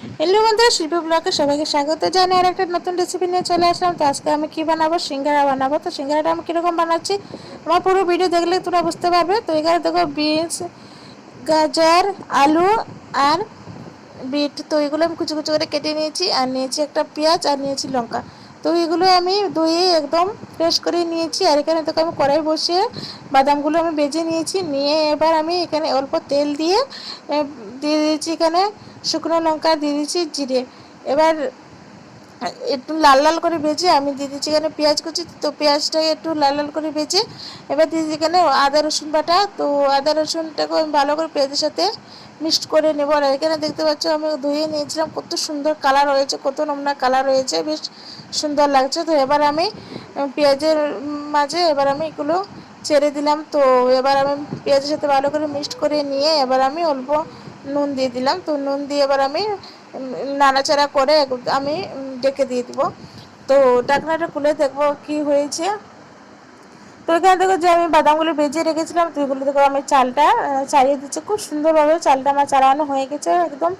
Hello বন্ধুরা, শিল্প ব্লকে সবাইকে স্বাগত জানাই। আর একটা নতুন রেসিপি নিয়ে চলে আসলাম। তো আজকে আমি কী বানাবো? সিঙ্গারা বানাবো। তো সিঙ্গারাটা আমি কীরকম বানাচ্ছি? আমার পুরো ভিডিও দেখলে তোমরা বুঝতে পারবে। তো এখানে দেখো বিনস, গাজর, আলু আর বিট। তো এগুলো আমি কুচু কুচু করে কেটে নিয়েছি। আর নিয়েছি একটা পেঁয়াজ আর নিয়েছি লঙ্কা। তো এগুলো আমি ধুয়ে একদম ফ্রেশ করে নিয়েছি। আর এখানে তোকে আমি কড়াই বসিয়ে বাদামগুলো আমি বেজে নিয়েছি। নিয়ে এবার আমি এখানে অল্প তেল দিয়ে দিয়ে দিয়েছি এখানে শুকনো লঙ্কা, দিয়ে দিয়েছি জিরে। এবার একটু লাল লাল করে ভেজে আমি দিয়ে দিচ্ছি এখানে পেঁয়াজ কুচি। তো পেঁয়াজটাকে একটু লাল লাল করে ভেজে এবার দিয়ে দিচ্ছি এখানে আদা রসুন বাটা। তো আদা রসুনটাকে আমি ভালো করে পেঁয়াজের সাথে মিক্সড করে নেব। আর এখানে দেখতে পাচ্ছ আমি ধুয়ে নিয়েছিলাম। কত সুন্দর কালার হয়েছে, কত নমুনা কালার হয়েছে, বেশ সুন্দর লাগছে। তো এবার আমি পেঁয়াজের মাঝে এবার আমি এগুলো ছেড়ে দিলাম। তো এবার আমি পেঁয়াজের সাথে ভালো করে মিক্সড করে নিয়ে এবার আমি অল্প নুন দিয়ে দিলাম। তো নুন দিয়ে এবার আমি নাড়াচাড়া করে আমি ডেকে দিয়ে দিব। তো ঢাকনাটা খুলে দেখব কি হয়েছে। তো এখানে দেখো যে আমি বাদামগুলো ভেজে রেখেছিলাম, তো এগুলো দেখো আমি চালটা চালিয়ে দিচ্ছি। খুব সুন্দরভাবে চালটা আমার চালানো হয়ে গেছে, একদম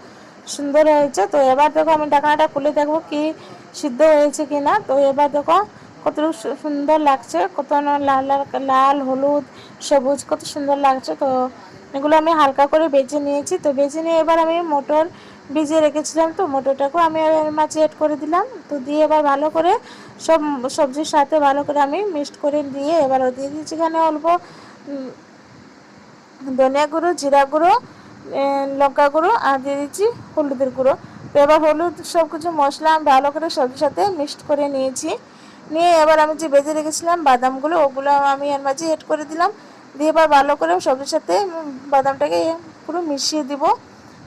সুন্দর হয়েছে। তো এবার দেখো আমি ঢাকনাটা খুলে দেখব কি সিদ্ধ হয়েছে কি না তো এবার দেখো কত সুন্দর লাগছে, কত লাল লাল লাল, হলুদ, সবুজ, কত সুন্দর লাগছে। তো এগুলো আমি হালকা করে বেজে নিয়েছি। তো বেজে নিয়ে এবার আমি মটর ভিজিয়ে রেখেছিলাম তো মটরটাকেও আমি এর অ্যাড করে দিলাম। তো দিয়ে এবার ভালো করে সব, সবজির সাথে ভালো করে আমি মিক্সড করে দিয়ে এবার দিয়ে দিচ্ছি এখানে অল্প ধনিয়া গুঁড়ো, জিরা গুঁড়ো লঙ্কা গুঁড়ো আর দিয়ে দিচ্ছি হলুদের গুঁড়ো। তো এবার হলুদ সব কিছু মশলা আমি ভালো করে সবজির সাথে মিক্সড করে নিয়েছি। নিয়ে এবার আমি যে বেজে রেখেছিলাম বাদামগুলো, ওগুলো আমি এর মাঝে এড করে দিলাম। দিয়ে এবার ভালো করে সবজির সাথে বাদামটাকে পুরো মিশিয়ে দিব।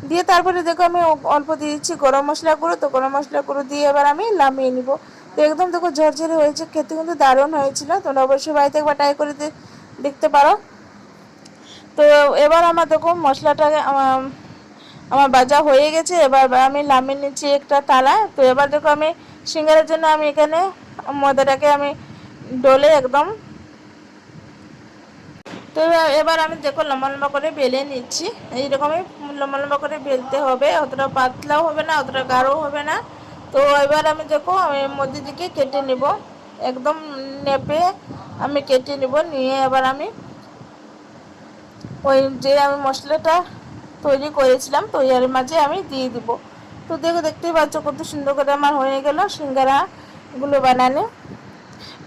দিয়ে তারপরে দেখো আমি অল্প দিয়ে দিচ্ছি গরম মশলা গুঁড়ো। তো গরম মশলা গুঁড়ো দিয়ে এবার আমি নামিয়ে নিব। তো একদম দেখো ঝরঝরে হয়েছে, খেতে কিন্তু দারুণ হয়েছিল। তোমরা অবশ্যই বাড়িতে একবার ট্রাই করে দেখতে পারো। তো এবার আমার দেখো মশলাটা, আমার ভাজা হয়ে গেছে। এবার আমি নামিয়ে নিচ্ছি একটা তালা তো এবার দেখো আমি সিঙ্গারের জন্য আমি এখানে ময়দাটাকে আমি ডলে একদম তো এবার আমি দেখো লম্বা লম্বা করে বেলে নিচ্ছি। এইরকমই লম্বা লম্বা করে বেলতে হবে। অতটা পাতলাও হবে না, অতটা গাঢ়ও হবে না। তো এবার আমি দেখো, আমি মধ্যে দিকে কেটে নিব। একদম নেপে আমি কেটে নেব। নিয়ে এবার আমি ওই যে আমি মশলাটা তৈরি করেছিলাম, তো এর মাঝে আমি দিয়ে দিব। তো দেখো, দেখতেই পাচ্ছ কত সুন্দর করে আমার হয়ে গেল। সিঙ্গারাগুলো বানানো।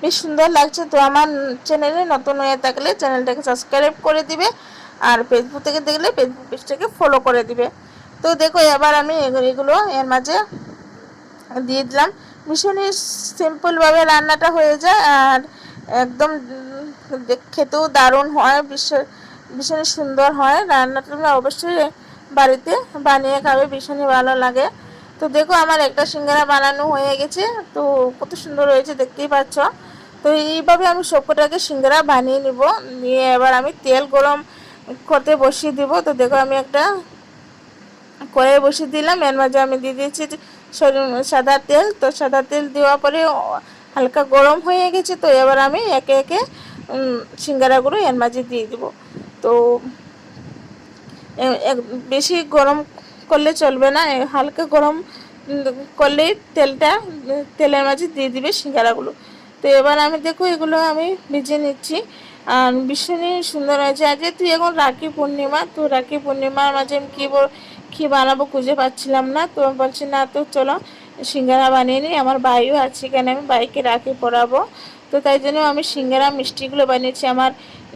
বেশ সুন্দর লাগছে। তো আমার চ্যানেলে নতুন হয়ে থাকলে চ্যানেলটাকে সাবস্ক্রাইব করে দিবে আর ফেসবুক থেকে দেখলে ফেসবুক পেজটাকে ফলো করে দিবে। তো দেখো, এবার আমি এগুলো- এর মাঝে দিয়ে দিলাম। ভীষণই সিম্পলভাবে রান্নাটা হয়ে যায় আর একদম খেতেও দারুণ হয় ভীষণ ভীষণই সুন্দর হয়। রান্নাটা অবশ্যই বাড়িতে বানিয়ে খাবে, ভীষণই ভালো লাগে। তো দেখো আমার একটা সিঙ্গারা বানানো হয়ে গেছে, তো কত সুন্দর হয়েছে দেখতেই পাচ্ছ। তো এইভাবে আমি সবকটাকে সিঙ্গারা বানিয়ে নিব, নিয়ে এবার আমি তেল গরম করতে বসিয়ে দিব। তো দেখো আমি একটা কড়াই বসিয়ে দিলাম, এর মাঝে আমি দিয়ে দিয়েছি সাদা তেল। তো সাদা তেল দেওয়ার পরে হালকা গরম হয়ে গেছে, তো এবার আমি একে একে সিঙ্গারাগুলো এর মাঝে দিয়ে দিব। তো বেশি গরম করলে চলবে না। হালকা গরম করলেই তেলটা, তেলের মাঝে দিয়ে দিবে সিঙ্গারাগুলো। তো এবার আমি দেখো এগুলো আমি ভেজে নিচ্ছি। আর ভীষণই সুন্দর হয়েছে। আর যেহেতু এখন রাখি পূর্ণিমা, তো রাখি পূর্ণিমার মাঝে আমি কী কী বানাবো খুঁজে পাচ্ছিলাম না। তো বলছি, না তো চলো, সিঙ্গারা বানিয়ে নিই। আমার ভাইও আছে এখানে, আমি বাইকে রাখি পরাবো। তো তাই জন্য আমি সিঙ্গারা, মিষ্টিগুলো বানিয়েছি আমার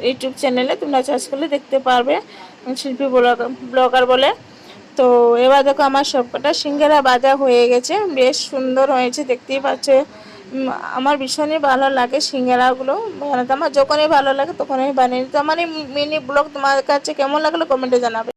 ইউটিউব চ্যানেলে। তোমরা চার্জ করলে দেখতে পারবে। শিল্পী ব্লগার বলে। তো এবার দেখো আমার সবকটা সিঙ্গারা বাজা হয়ে গেছে। বেশ সুন্দর হয়েছে, দেখতেই পাচ্ছে। আমার ভীষণই ভালো লাগে সিঙ্গারাগুলো। বানাতে আমার যখনই ভালো লাগে তখনই বানিয়ে দিতে এই মিনি ব্লগ তোমার কাছে কেমন লাগল কমেন্টে জানাবে।